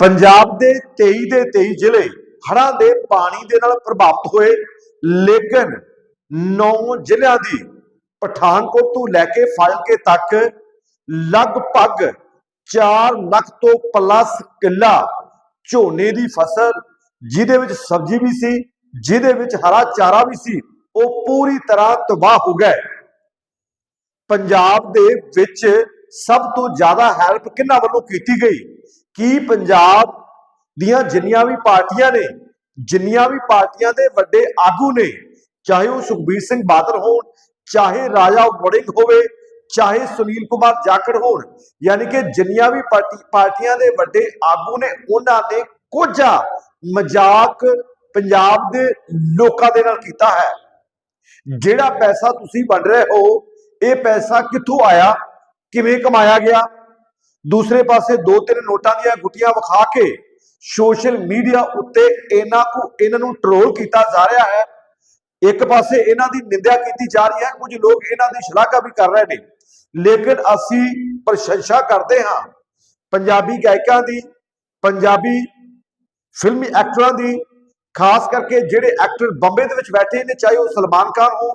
ਪੰਜਾਬ ਦੇ 23 ਦੇ 23 ਜ਼ਿਲ੍ਹੇ ਹੜ੍ਹਾਂ ਦੇ ਪਾਣੀ ਦੇ ਨਾਲ ਪ੍ਰਭਾਵਿਤ ਹੋਏ, ਲੇਕਿਨ 9 ਜ਼ਿਲ੍ਹਿਆਂ ਦੀ ਪਠਾਨਕੋਟ ਤੋਂ ਲੈ ਕੇ ਫਾਜ਼ਿਲਕੇ ਤੱਕ ਲਗਭਗ 4 ਲੱਖ ਤੋਂ ਪਲੱਸ ਕਿੱਲਾ ਝੋਨੇ ਦੀ ਫਸਲ, ਜਿਹਦੇ ਵਿੱਚ ਸਬਜ਼ੀ ਵੀ ਸੀ, ਜਿਹਦੇ ਵਿੱਚ ਹਰਾ ਚਾਰਾ ਵੀ ਸੀ, ਉਹ ਪੂਰੀ ਤਰ੍ਹਾਂ ਤਬਾਹ ਹੋ ਗਏ। ਪੰਜਾਬ ਦੇ ਵਿੱਚ ਸਭ ਤੋਂ ਜ਼ਿਆਦਾ ਹੈਲਪ ਕਿਹਨਾਂ ਵੱਲੋਂ ਕੀਤੀ ਗਈ? ਕੀ ਪੰਜਾਬ ਦੀਆਂ ਜਿੰਨੀਆਂ ਵੀ ਪਾਰਟੀਆਂ ਨੇ, ਜਿੰਨੀਆਂ ਵੀ ਪਾਰਟੀਆਂ ਦੇ ਵੱਡੇ ਆਗੂ ਨੇ, ਚਾਹੇ ਉਹ ਸੁਖਬੀਰ ਸਿੰਘ ਬਾਦਲ ਹੋਣ, ਚਾਹੇ ਰਾਜਾ ਵੜਿੰਗ ਹੋਵੇ, ਚਾਹੇ ਸੁਨੀਲ ਕੁਮਾਰ ਜਾਖੜ ਹੋਣ, ਯਾਨੀ ਕਿ ਜਿੰਨੀਆਂ ਵੀ ਪਾਰਟੀ, ਪਾਰਟੀਆਂ ਦੇ ਵੱਡੇ ਆਗੂ ਨੇ, ਉਹਨਾਂ ਨੇ ਕੋਝਾ ਮਜ਼ਾਕ ਪੰਜਾਬ ਦੇ ਲੋਕਾਂ ਦੇ ਨਾਲ ਕੀਤਾ ਹੈ। ਜਿਹੜਾ ਪੈਸਾ ਤੁਸੀਂ ਵੰਡ ਰਹੇ ਹੋ, ਇਹ ਪੈਸਾ ਕਿੱਥੋਂ ਆਇਆ, ਕਿਵੇਂ ਕਮਾਇਆ ਗਿਆ ਦੂਸਰੇ ਪਾਸੇ ਦੋ ਤਿੰਨ ਨੋਟਾਂ ਦੀਆਂ ਗੁੱਟੀਆਂ ਵਿਖਾ ਕੇ ਸੋਸ਼ਲ ਮੀਡੀਆ ਉੱਤੇ ਇਹਨਾਂ ਨੂੰ ਇਹਨਾਂ ਨੂੰ ਟਰੋਲ ਕੀਤਾ ਜਾ ਰਿਹਾ ਹੈ। ਇੱਕ ਪਾਸੇ ਇਹਨਾਂ ਦੀ ਨਿੰਦਿਆ ਕੀਤੀ ਜਾ ਰਹੀ ਹੈ, ਕੁਝ ਲੋਕ ਇਹਨਾਂ ਦੀ ਸ਼ਲਾਘਾ ਵੀ ਕਰ ਰਹੇ ਨੇ। ਲੇਕਿਨ ਅਸੀਂ ਪ੍ਰਸ਼ੰਸਾ ਕਰਦੇ ਹਾਂ ਪੰਜਾਬੀ ਗਾਇਕਾਂ ਦੀ, ਪੰਜਾਬੀ ਫਿਲਮੀ ਐਕਟਰਾਂ ਦੀ, ਖਾਸ ਕਰਕੇ ਜਿਹੜੇ ਐਕਟਰ ਬੰਬੇ ਦੇ ਵਿੱਚ ਬੈਠੇ ਨੇ, ਚਾਹੇ ਉਹ ਸਲਮਾਨ ਖਾਨ ਹੋ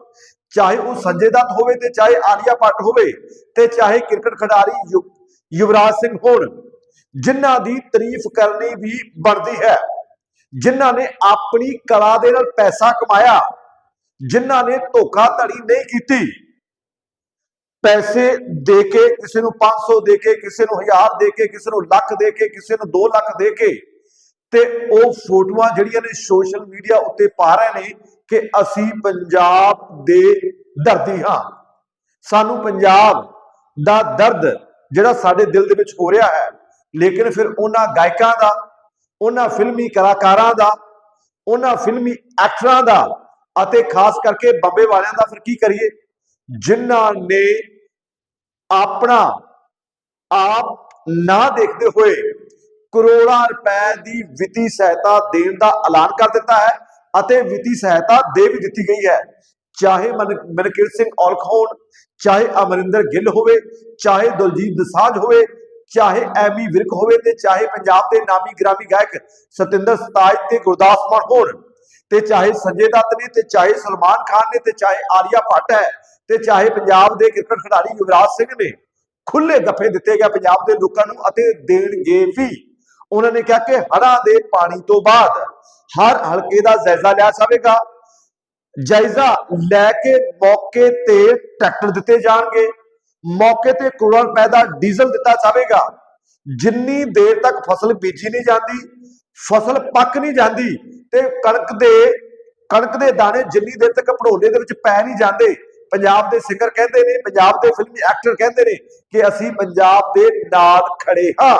ਚਾਹੇ ਉਹ ਸੰਜੇ ਦੱਤ ਹੋਵੇ ਤੇ ਚਾਹੇ ਆਲੀਆ ਭੱਟ ਹੋਵੇ ਤੇ ਚਾਹੇ ਕ੍ਰਿਕਟ ਖਿਡਾਰੀ ਯੁ- ਯੁਵਰਾਜ ਸਿੰਘ ਹੋਣ, ਜਿਨ੍ਹਾਂ ਦੀ ਤਾਰੀਫ ਕਰਨੀ ਵੀ ਬਣਦੀ ਹੈ, ਜਿਨ੍ਹਾਂ ਨੇ ਆਪਣੀ ਕਲਾ ਦੇ ਨਾਲ ਪੈਸਾ ਕਮਾਇਆ, ਜਿਨ੍ਹਾਂ ਨੇ ਧੋਖਾਧੜੀ ਨਹੀਂ ਕੀਤੀ। ਪੈਸੇ ਦੇ ਕੇ ਕਿਸੇ ਨੂੰ 500 ਦੇ ਕੇ, ਕਿਸੇ ਨੂੰ 1000 ਦੇ ਕੇ, ਕਿਸੇ ਨੂੰ ਲੱਖ ਦੇ ਕੇ, ਕਿਸੇ ਨੂੰ 2 ਲੱਖ ਦੇ ਕੇ, ਤੇ ਉਹ ਫੋਟੋਆਂ ਜਿਹੜੀਆਂ ਨੇ ਸੋਸ਼ਲ ਮੀਡੀਆ ਉੱਤੇ ਪਾ ਰਹੇ ਨੇ ਕਿ ਅਸੀਂ ਪੰਜਾਬ ਦੇ ਦਰਦੀ ਹਾਂ। ਸਾਨੂੰ ਪੰਜਾਬ ਦਾ ਦਰਦ ਜਿਹੜਾ ਸਾਡੇ ਦਿਲ ਦੇ ਵਿੱਚ ਹੋ ਰਿਹਾ ਹੈ। ਲੇਕਿਨ ਫਿਰ ਉਹਨਾਂ ਗਾਇਕਾਂ ਦਾ, ਉਹਨਾਂ ਫਿਲਮੀ ਕਲਾਕਾਰਾਂ ਦਾ, ਉਹਨਾਂ ਫਿਲਮੀ ਐਕਟਰਾਂ ਦਾ ਅਤੇ ਖਾਸ ਕਰਕੇ ਬੰਬੇ ਵਾਲਿਆਂ ਦਾ ਫਿਰ ਕੀ ਕਰੀਏ? ਜਿਨ੍ਹਾਂ ਨੇ ਆਪਣਾ ਆਪ ਨਾ ਦੇਖਦੇ ਹੋਏ ਕਰੋੜਾਂ ਰੁਪਏ ਦੀ ਵਿੱਤੀ ਸਹਾਇਤਾ ਦੇਣ ਦਾ ਐਲਾਨ ਕਰ ਦਿੱਤਾ ਹੈ ਅਤੇ ਵਿੱਤੀ ਸਹਾਇਤਾ ਦੇ ਵੀ ਦਿੱਤੀ ਗਈ ਹੈ। ਚਾਹੇ ਮਨ- ਮਨਕੀਰਤ ਸਿੰਘ ਔਲਖ ਹੋਣ, ਚਾਹੇ ਅਮਰਿੰਦਰ ਗਿੱਲ ਹੋਵੇ, ਚਾਹੇ ਦਲਜੀਤ ਦਸਾਂਝ ਹੋਵੇ, ਚਾਹੇ ਐਮੀ ਵਿਰਕ ਹੋਵੇ ਤੇ ਚਾਹੇ ਪੰਜਾਬ ਦੇ ਨਾਮੀ ਗ੍ਰਾਮੀ ਗਾਇਕ ਸਤਿੰਦਰ ਸਤਾਜ ਤੇ ਗੁਰਦਾਸ ਮਾਨ ਹੋਣ, ਤੇ ਚਾਹੇ ਸੰਜੇ ਦੱਤ ਨੇ ਤੇ ਚਾਹੇ ਸਲਮਾਨ ਖਾਨ ਨੇ ਤੇ ਚਾਹੇ ਆਲੀਆ ਭੱਟ ਹੈ, ਤੇ ਚਾਹੇ ਪੰਜਾਬ ਦੇ ਕ੍ਰਿਕਟ ਖਿਡਾਰੀ ਯੁਵਰਾਜ ਸਿੰਘ ਨੇ ਖੁੱਲੇ ਗੱਫੇ ਦਿੱਤੇ ਗਏ ਪੰਜਾਬ ਦੇ ਲੋਕਾਂ ਨੂੰ ਅਤੇ ਦੇਣਗੇ ਵੀ। ਉਹਨਾਂ ਨੇ ਕਿਹਾ ਕਿ ਹੜ੍ਹਾਂ ਦੇ ਪਾਣੀ ਤੋਂ ਬਾਅਦ ਹਰ ਹਲਕੇ ਦਾ ਜਾਇਜ਼ਾ ਲਿਆ ਜਾਵੇਗਾ। ਜਾਇਜ਼ਾ ਲੈ ਕੇ ਮੌਕੇ ਤੇ ਟਰੈਕਟਰ ਦਿੱਤੇ ਜਾਣਗੇ। ਮੌਕੇ ਤੇ ਕਰੋੜਾਂ ਰੁਪਏ ਡੀਜ਼ਲ ਦਿੱਤਾ ਜਾਵੇਗਾ। ਜਿੰਨੀ ਦੇਰ ਤੱਕ ਫਸਲ ਬੀਜੀ ਨਹੀਂ ਜਾਂਦੀ, ਫਸਲ ਪੱਕ ਨਹੀਂ ਜਾਂਦੀ ਤੇ ਕਣਕ ਦੇ ਕਣਕ ਦੇ ਦਾਣੇ ਜਿੰਨੀ ਦੇਰ ਤੱਕ ਭੜੋਲੇ ਦੇ ਵਿੱਚ ਪੈ ਨਹੀਂ ਜਾਂਦੇ, ਪੰਜਾਬ ਦੇ ਸਿੰਗਰ ਕਹਿੰਦੇ ਨੇ, ਪੰਜਾਬ ਦੇ ਫਿਲਮੀ ਐਕਟਰ ਕਹਿੰਦੇ ਨੇ ਕਿ ਅਸੀਂ ਪੰਜਾਬ ਦੇ ਨਾਲ ਖੜੇ ਹਾਂ।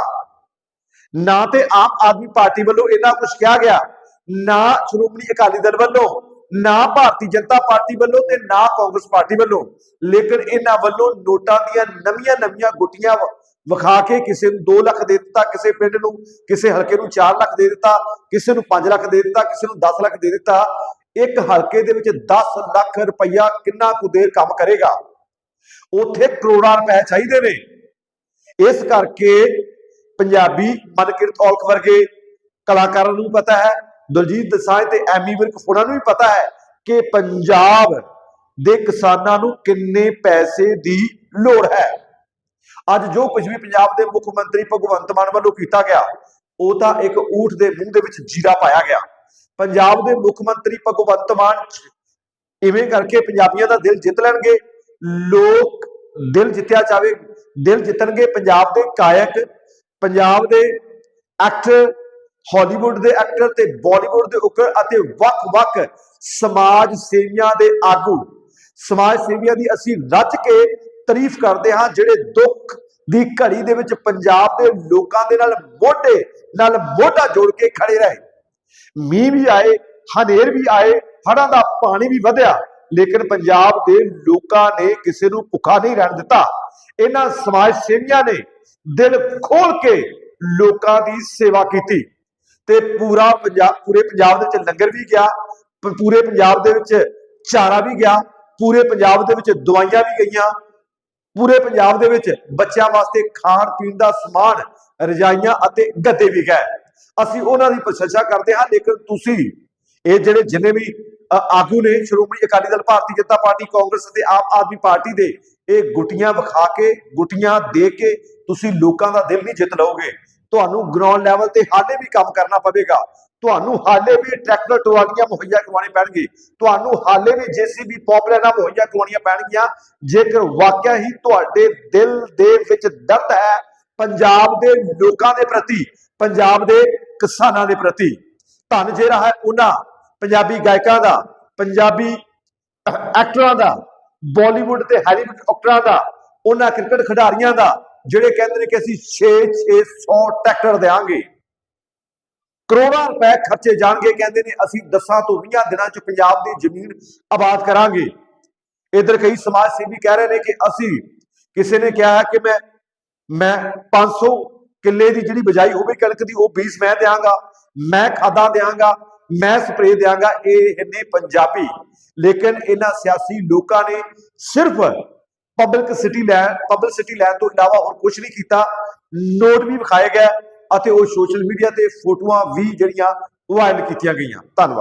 ਨਾ ਤੇ ਆਮ ਆਦਮੀ ਪਾਰਟੀ ਵੱਲੋਂ ਇਹਨਾਂ ਕੁਝ ਕਿਹਾ ਗਿਆ, ਨਾ ਸ਼੍ਰੋਮਣੀ ਅਕਾਲੀ ਦਲ ਵੱਲੋਂ। ਨਾ ਭਾਰਤੀ ਜਨਤਾ ਪਾਰਟੀ ਵੱਲੋਂ ਤੇ ਨਾ ਕਾਂਗਰਸ ਪਾਰਟੀ ਵੱਲੋਂ, ਲੇਕਿਨ ਇਹਨਾਂ ਵੱਲੋਂ ਨੋਟਾਂ ਦੀਆਂ ਨਵੀਆਂ ਨਵੀਆਂ ਗੁੱਟੀਆਂ ਵਿਖਾ ਕੇ ਕਿਸੇ ਨੂੰ 2 ਲੱਖ ਦੇ ਦਿੱਤਾ, ਕਿਸੇ ਪਿੰਡ ਨੂੰ, ਕਿਸੇ ਹਲਕੇ ਨੂੰ 4 ਲੱਖ ਦੇ ਦਿੱਤਾ, ਕਿਸੇ ਨੂੰ 5 ਲੱਖ ਦੇ ਦਿੱਤਾ, ਕਿਸੇ ਨੂੰ 10 ਲੱਖ ਦੇ ਦਿੱਤਾ। ਇੱਕ ਹਲਕੇ ਦੇ ਵਿੱਚ 10 ਲੱਖ ਰੁਪਈਆ ਕਿੰਨਾ ਕੁ ਦੇਰ ਕੰਮ ਕਰੇਗਾ? ਉੱਥੇ ਕਰੋੜਾਂ ਰੁਪਏ ਚਾਹੀਦੇ ਨੇ। ਇਸ ਕਰਕੇ ਪੰਜਾਬੀ ਮਨਕਿਰਤ ਔਲਖ ਵਰਗੇ ਕਲਾਕਾਰਾਂ ਨੂੰ ਪਤਾ ਹੈ ਦਲਜੀਤ ਦਸਾਂਝ ਤੇ ਐਮੀ ਵਿਰਕ ਹੋਰਾਂ ਨੂੰ ਵੀ ਪਤਾ ਹੈ ਕਿ ਪੰਜਾਬ ਦੇ ਕਿਸਾਨਾਂ ਨੂੰ ਕਿੰਨੇ ਪੈਸੇ ਦੀ ਲੋੜ ਹੈ। ਅੱਜ ਜੋ ਕੁਝ ਵੀ ਪੰਜਾਬ ਦੇ ਮੁੱਖ ਮੰਤਰੀ ਭਗਵੰਤ ਮਾਨ ਵੱਲੋਂ ਕੀਤਾ ਗਿਆ, ਉਹ ਤਾਂ ਇੱਕ ਊਠ ਦੇ ਮੂੰਹ ਦੇ ਵਿੱਚ ਜੀਰਾ ਪਾਇਆ ਗਿਆ। ਪੰਜਾਬ ਦੇ ਮੁੱਖ ਮੰਤਰੀ ਭਗਵੰਤ ਮਾਨ ਇਵੇਂ ਕਰਕੇ ਪੰਜਾਬੀਆਂ ਦਾ ਦਿਲ ਜਿੱਤ ਲੈਣਗੇ, ਲੋਕ ਦਿਲ ਜਿੱਤਿਆ ਜਾਵੇ, ਦਿਲ ਜਿੱਤਣਗੇ ਪੰਜਾਬ ਦੇ ਕਾਇਕ ਪੰਜਾਬ ਦੇ ਐਕਟਰ ਹਾਲੀਵੁੱਡ ਦੇ ਐਕਟਰ ਤੇ ਬਾਲੀਵੁੱਡ ਦੇ ਉਕਰ ਅਤੇ ਵੱਖ-ਵੱਖ ਸਮਾਜ ਸੇਵੀਆਂ ਦੇ ਆਗੂ। ਸਮਾਜ ਸੇਵੀਆਂ ਦੀ ਅਸੀਂ ਰੱਜ ਕੇ ਤਾਰੀਫ ਕਰਦੇ ਹਾਂ ਜਿਹੜੇ ਦੁੱਖ ਦੀ ਘੜੀ ਦੇ ਵਿੱਚ ਪੰਜਾਬ ਦੇ ਲੋਕਾਂ ਦੇ ਨਾਲ ਮੋਢੇ ਨਾਲ ਮੋਢਾ ਜੋੜ ਕੇ ਖੜੇ ਰਹੇ। ਮੀਂਹ ਵੀ ਆਏ, ਹਨੇਰ ਵੀ ਆਏ, ਹੜ੍ਹਾਂ ਦਾ ਪਾਣੀ ਵੀ ਵਧਿਆ, ਲੇਕਿਨ ਪੰਜਾਬ ਦੇ ਲੋਕਾਂ ਨੇ ਕਿਸੇ ਨੂੰ ਭੁੱਖਾ ਨਹੀਂ ਰਹਿਣ ਦਿੱਤਾ। ਇਹਨਾਂ ਸਮਾਜ ਸੇਵੀਆਂ ਨੇ ਦਿਲ ਖੋਲ ਕੇ ਲੋਕਾਂ ਦੀ ਸੇਵਾ ਕੀਤੀ। ਤੇ ਪੂਰਾ ਪੰਜਾਬ, ਪੂਰੇ ਪੰਜਾਬ ਦੇ ਵਿੱਚ ਲੰਗਰ ਵੀ ਗਿਆ ਪੂਰੇ ਪੰਜਾਬ ਦੇ ਵਿੱਚ ਚਾਰਾ ਵੀ ਗਿਆ, ਪੂਰੇ ਪੰਜਾਬ ਦੇ ਵਿੱਚ ਦਵਾਈਆਂ ਵੀ ਗਈਆਂ, ਪੂਰੇ ਪੰਜਾਬ ਦੇ ਵਿੱਚ ਬੱਚਿਆਂ ਵਾਸਤੇ ਖਾਣ ਪੀਣ ਦਾ ਸਮਾਨ ਰਜਾਈਆਂ ਅਤੇ ਗੱਦੇ ਵੀ ਗਏ। ਅਸੀਂ ਉਹਨਾਂ ਦੀ ਪ੍ਰਸ਼ੰਸਾ ਕਰਦੇ ਹਾਂ, ਲੇਕਿਨ ਤੁਸੀਂ ਇਹ ਜਿਹੜੇ ਜਿੰਨੇ ਵੀ ਆਗੂ ਨੇ ਸ਼੍ਰੋਮਣੀ ਅਕਾਲੀ ਦਲ, ਭਾਰਤੀ ਜਨਤਾ ਪਾਰਟੀ, ਕਾਂਗਰਸ ਅਤੇ ਆਮ ਆਦਮੀ ਪਾਰਟੀ ਦੇ, ਇਹ ਗੁੱਟੀਆਂ ਵਿਖਾ ਕੇ, ਗੁੱਟੀਆਂ ਦੇ ਕੇ ਤੁਸੀਂ ਲੋਕਾਂ ਦਾ ਦਿਲ ਨਹੀਂ ਜਿੱਤ ਲਓਗੇ। ਤੁਹਾਨੂੰ ਗਰਾਊਂਡ ਲੈਵਲ ਤੇ ਹਾਲੇ ਵੀ ਕੰਮ ਕਰਨਾ ਪਵੇਗਾ। ਤੁਹਾਨੂੰ ਹਾਲੇ ਵੀ ਟਰੈਕਟਰ ਟਰਾਲੀਆਂ ਮੁਹੱਈਆ ਕਰਵਾਉਣੇ ਪੈਣਗੇ। ਤੁਹਾਨੂੰ ਹਾਲੇ ਵੀ ਜੀਸੀਬੀ ਪੌਪਲੈਨਾਂ ਮੁਹੱਈਆ ਕਰਵਾਉਣੀਆਂ ਪੈਣਗੀਆਂ। ਜੇਕਰ ਵਾਕਿਆ ਹੀ ਤੁਹਾਡੇ ਦਿਲ ਦੇ ਵਿੱਚ ਦਰਦ ਹੈ, ਪੰਜਾਬ ਦੇ ਲੋਕਾਂ ਦੇ ਪ੍ਰਤੀ, ਪੰਜਾਬ ਦੇ ਕਿਸਾਨਾਂ ਦੇ ਪ੍ਰਤੀ, ਧੰਨ ਜਿਹੜਾ ਹੈ ਉਹਨਾਂ ਪੰਜਾਬੀ ਗਾਇਕਾਂ ਦਾ, ਪੰਜਾਬੀ ਐਕਟਰਾਂ ਦਾ ਬਾਲੀਵੁੱਡ ਤੇ ਹਾਲੀਵੁੱਡ ਐਕਟਰਾਂ ਦਾ, ਉਹਨਾਂ ਕ੍ਰਿਕਟ ਖਿਡਾਰੀਆਂ ਦਾ ਜਿਹੜੇ ਕਹਿੰਦੇ ਨੇ ਕਿ ਅਸੀਂ 6 600 ਟਰੈਕਟਰ ਦੇਾਂਗੇ ਕਰੋੜਾਂ ਰੁਪਏ ਖਰਚੇ ਜਾਣਗੇ, ਕਹਿੰਦੇ ਨੇ, ਅਸੀਂ 10 ਤੋਂ 20 ਦਿਨਾਂ ਚ ਪੰਜਾਬ ਦੀ ਜ਼ਮੀਨ ਆਬਾਦ ਕਰਾਂਗੇ। ਇਧਰ ਕਈ ਸਮਾਜ ਸੇਵੀ ਕਹਿ ਰਹੇ ਨੇ ਕਿ ਅਸੀਂ ਕਿਸੇ ਨੇ ਕਿਹਾ ਕਿ ਮੈਂ ਮੈਂ 500 ਕਿੱਲੇ ਦੀ ਜਿਹੜੀ ਬਜਾਈ ਹੋਵੇ ਕਣਕ ਦੀ, ਉਹ ਬੀਜ ਮੈਂ ਦਿਆਂਗਾ, ਮੈਂ ਖਾਦਾਂ ਦਿਆਂਗਾ, ਮੈਂ ਸਪਰੇਅ ਦਿਆਂਗਾ, ਇਹ ਨੇ ਪੰਜਾਬੀ। ਲੇਕਿਨ ਇਹਨਾਂ ਸਿਆਸੀ ਲੋਕਾਂ ਨੇ ਸਿਰਫ ਪਬਲਿਕ ਸਿਟੀ ਲੈਣ ਪਬਲਿਕ ਸਿਟੀ ਲੈਣ ਤੋਂ ਇਲਾਵਾ ਹੋਰ ਕੁਝ ਨਹੀਂ ਕੀਤਾ। ਨੋਟ ਵੀ ਵਿਖਾਏ ਗਏ ਅਤੇ ਉਹ ਸੋਸ਼ਲ ਮੀਡੀਆ ਤੇ ਫੋਟੋਆਂ ਵੀ ਜਿਹੜੀਆਂ ਵਾਇਰਲ ਕੀਤੀਆਂ ਗਈਆਂ। ਧੰਨਵਾਦ।